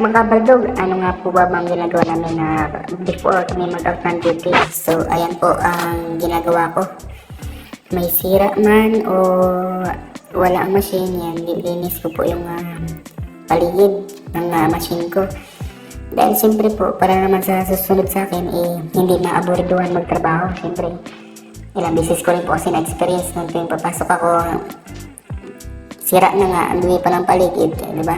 mga baldog, ano nga po ba bang ginagawa namin na before kami mag-out ng duty? So, ayan po ang ginagawa ko. May sira man o wala ang machine yan, lilinis ko po yung ah, paligid ng ah, machine ko. Dahil siyempre po, para naman sa susunod sa akin, eh, hindi maaburiduhan magtrabaho. Siyempre, ilang beses ko rin po kasi na-experience nung papasok ako, sira na nga, ang pa ng paligid, eh, di ba?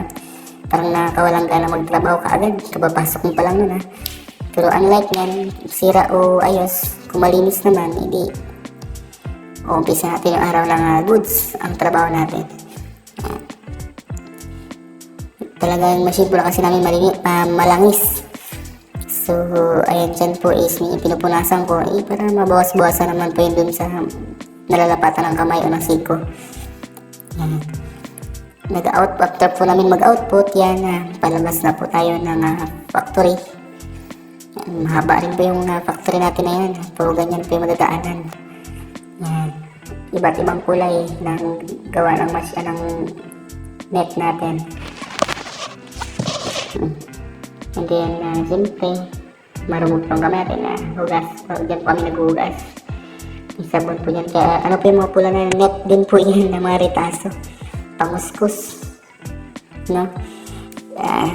Parang nakawalang gana magtrabaho ka agad, kabapasok mo pa lang nun ha. Pero unlike yan, sira o ayos, kung malinis naman, hindi, umpisa natin yung araw ng ah, goods, ang trabaho natin. Ah. Talagang machine po na kasi namin malini, ah, malangis. So, ayan dyan po is may pinupunasan ko, eh, para mabawas-bawasan naman po yun dun sa nalalapatan ng kamay o ng siko. Yan nag-out after po namin mag-output yan na palabas na po tayo ng ah, factory. Yan, mahaba rin po yung ah, factory natin na yan. Puro ganyan po yung madadaanan. Yan. Iba't ibang kulay ng gawa ng mas ng net natin. Hmm. and then uh, siyempre marunong pang kami natin na hugas. So, dyan po kami naghuhugas. May sabon po yan. Kaya ano po yung mga pula na net? Din po yan na mga retaso pangus-kus. No? Ah,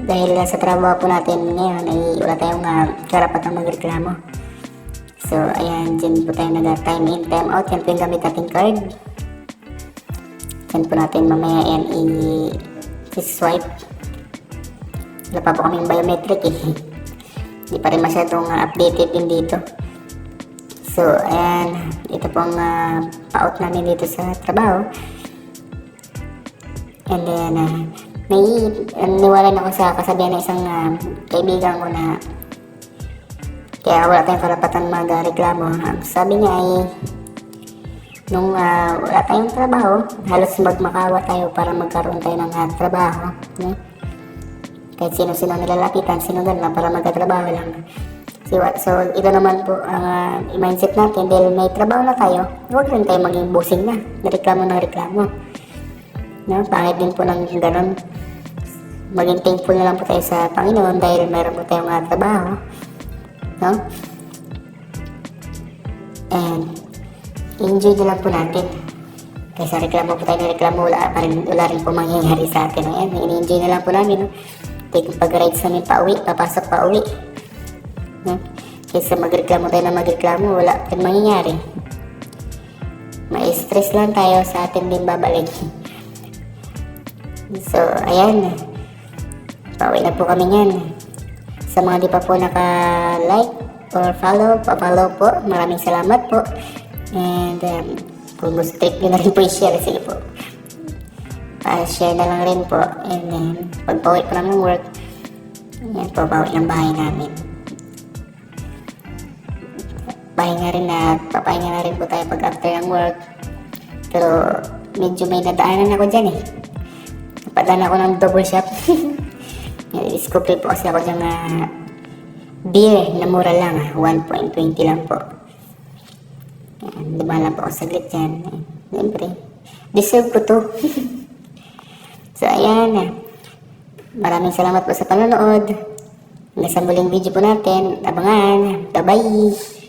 dahil sa trabaho po natin ngayon ay wala tayong uh, karapatang magreklamo. So, ayan, dyan po tayo nag-time in, time out. Yan po yung gamit nating card. Dyan po natin mamaya yan i-swipe. Wala pa po kaming biometric eh. Hindi pa rin masyadong uh, updated din dito. So, ayan, ito pong uh, pa-out namin dito sa trabaho. And then, uh, may niwalan ako sa kasabihan ng isang uh, kaibigan ko na kaya wala tayong karapatan magreklamo. Uh, sabi niya ay nung uh, wala tayong trabaho, halos magmakawa tayo para magkaroon tayo ng uh, trabaho. No? Kahit sino-sino nilalapitan, sino lang para magkatrabaho lang. So, so ito naman po ang uh, mindset natin dahil may trabaho na tayo, huwag rin tayo maging busing na, reklamo ng reklamo. No? Pangit din po ng ganun. Maging thankful na lang po tayo sa Panginoon dahil meron po tayong uh, trabaho. No? And enjoy na lang po natin. Kaysa reklamo po tayo ng reklamo, wala, pa rin, wala rin po mangyayari sa atin. Ayan, ini-enjoy na lang po namin. No? Take pag-rides namin pa uwi, papasok pa uwi. No? Kaysa magreklamo tayo na magreklamo, wala pa rin mangyayari. Ma-stress lang tayo sa atin din babalik. So, ayan. Pauwi na po kami niyan. Sa mga di pa po naka-like or follow, pa-follow po. Maraming salamat po. And um, kung gusto trip nyo na rin po i-share, sige po. Pa-share na lang rin po. And then, pag pauwi po namin work, yan po, pauwi ng bahay namin. Pahinga rin na, papahinga na rin po tayo pag after ng work. Pero, medyo may nadaanan ako dyan eh. Napadaan ako ng double shop. Discovery po kasi ako dyan na beer na mura lang, ah, 1.20 lang po. Yan, lang po ako saglit dyan. Siyempre, deserve ko to. so, ayan na. Maraming salamat po sa panonood. Hanggang sa muling video po natin. Abangan. Bye-bye.